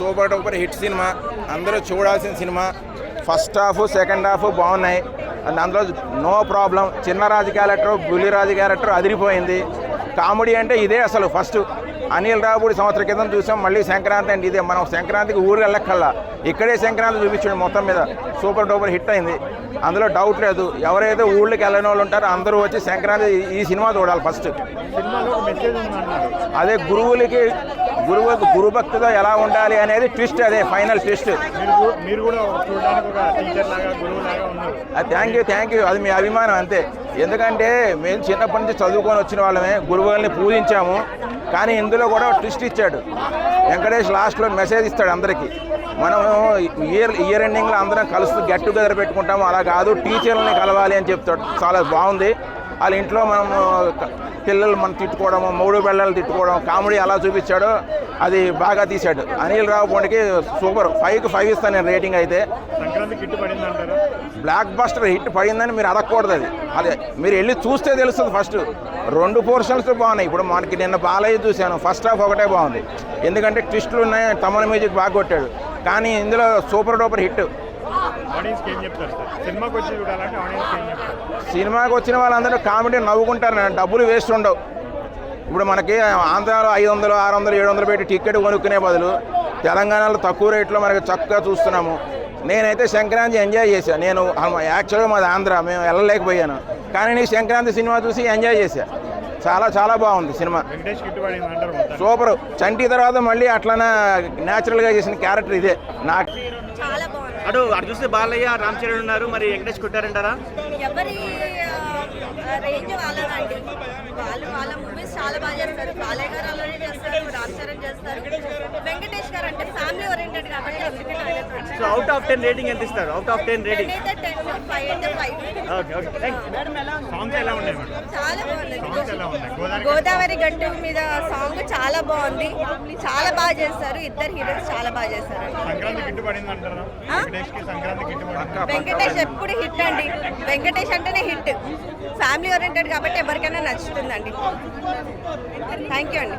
Super duper hit సినిమా. అందరూ చూడాల్సిన సినిమా. ఫస్ట్ హాఫ్ సెకండ్ హాఫ్ బాగున్నాయి. అండ్ అందులో no problem. Chinnaraju character Bulliraju character అదిరిపోయింది. కామెడీ అంటే ఇదే అసలు ఫస్ట్. అనిల్ రావుడి సంవత్సరం క్రితం చూసాం మళ్ళీ సంక్రాంతి అంటే ఇదే. మనం సంక్రాంతికి ఊరు వెళ్ళక్కల్లా ఇక్కడే సంక్రాంతి చూపించాడు మొత్తం మీద. సూపర్ డూపర్ హిట్ అయింది. అందులో డౌట్ లేదు. ఎవరైతే ఊళ్ళకి వెళ్ళని వాళ్ళు ఉంటారో అందరూ వచ్చి సంక్రాంతి ఈ- సినిమా చూడాలి ఫస్ట్. అదే గురువులకి గురువు గురుభక్తితో ఎలా ఉండాలి అనేది ట్విస్ట్ అదే ఫైనల్ ట్విస్ట్ మీరు కూడా థ్యాంక్ యూ థ్యాంక్ యూ అది మీ అభిమానం అంతే. ఎందుకంటే మేము చిన్నప్పటి నుంచి చదువుకొని వచ్చిన వాళ్ళమే గురువుల్ని పూజించాము. కానీ ఇందులో కూడా ట్విస్ట్ ఇచ్చాడు. వెంకటేష్ లాస్ట్లో మెసేజ్ ఇస్తాడు అందరికీ. మనం ఇయర్ ఇయర్ ఎండింగ్లో అందరం కలుస్తూ గెట్ టుగెదర్ పెట్టుకుంటాము. అలా కాదు టీచర్లని కలవాలి అని చెప్తాడు. చాలా బాగుంది. వాళ్ళ ఇంట్లో మనం పిల్లలు మనం తిట్టుకోవడం మూడు పిల్లలు తిట్టుకోవడం కామెడీ అలా చూపించాడో. అది బాగా తీశాడు. అనిల్ రావు పొండికి సూపర్. ఫైవ్కి ఫైవ్ ఇస్తాను నేను రేటింగ్ అయితే. బ్లాక్ బస్టర్ హిట్ పడిందని మీరు అడగకూడదు అది. అదే మీరు వెళ్ళి చూస్తే తెలుస్తుంది ఫస్ట్. రెండు పోర్షన్స్ బాగున్నాయి. ఇప్పుడు మనకి నిన్న బాలయ్య చూశాను. ఫస్ట్ హాఫ్ ఒకటే బాగుంది. ఎందుకంటే ట్విస్టులు ఉన్నాయి తమన్ మ్యూజిక్ బాగా కొట్టాడు. కానీ ఇందులో సూపర్ డూపర్ హిట్. సినిమాకి వచ్చిన వాళ్ళందరూ కామెడీ నవ్వుకుంటారు. డబ్బులు వేస్ట్ ఉండవు. ఇప్పుడు మనకి ఆంధ్రాలో ఐదు వందలు ఆరు వందలు ఏడు వందలు పెట్టి టికెట్ కొనుక్కునే బదులు తెలంగాణలో తక్కువ రేట్లో మనకి చక్కగా చూస్తున్నాము. నేనైతే సంక్రాంతి ఎంజాయ్ చేశాను నేను యాక్చువల్గా మాది ఆంధ్ర మేము వెళ్ళలేకపోయాను. కానీ నీ సంక్రాంతి సినిమా చూసి ఎంజాయ్ చేశా. చాలా చాలా బాగుంది సినిమా. సూపర్. చంటి తర్వాత మళ్ళీ అట్లనే న్యాచురల్గా చేసిన క్యారెక్టర్ ఇదే. నాకు చాలా బాగుంది అటు అటు చూస్తే బాలయ్య రామ్ చరణ్ ఉన్నారు. మరి వెంకటేష్ కొట్టారంటారా? ఎవరి రేంజ్ వాళ్ళదండి వాళ్ళు వాళ్ళ మూవీస్ చాలా బాగా చేస్తారు. బాలయ్య గారు అలానే చేస్తారు రామ్ చరణ్ చేస్తారు. వెంకటేష్ గారు అంటే ఫ్యామిలీ ఓరియంటెడ్ కాబట్టి so out of ten rating ఎంత ఇస్తారు? Out of ten rating okay okay songs ఎలా ఉన్నాయి చాలా బాగుంది గోదావరి గట్టు. మీద సాంగ్ చాలా బాగుంది. చాలా బాగా చేస్తారు. ఇద్దరు హీరోస్ చాలా బాగా చేస్తారు. వెంకటేష్ ఎప్పుడు హిట్ అండి. వెంకటేష్ అంటేనే హిట్. ఫ్యామిలీ ఓరియంటెడ్ కాబట్టి ఎవరికైనా నచ్చుతుందండి. థ్యాంక్ యూ అండి.